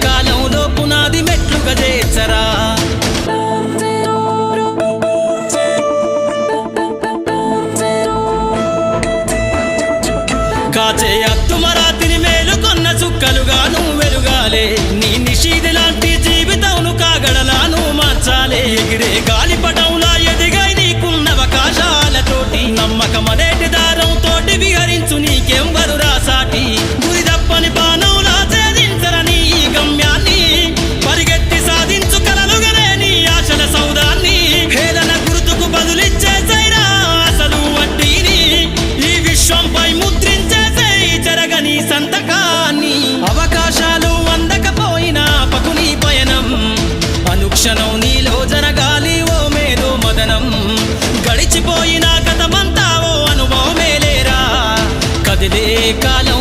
కాలంలో పునాది మెట్లు చేర్చరా కాచే అత్తుమరాతిని గడిచిపోయిన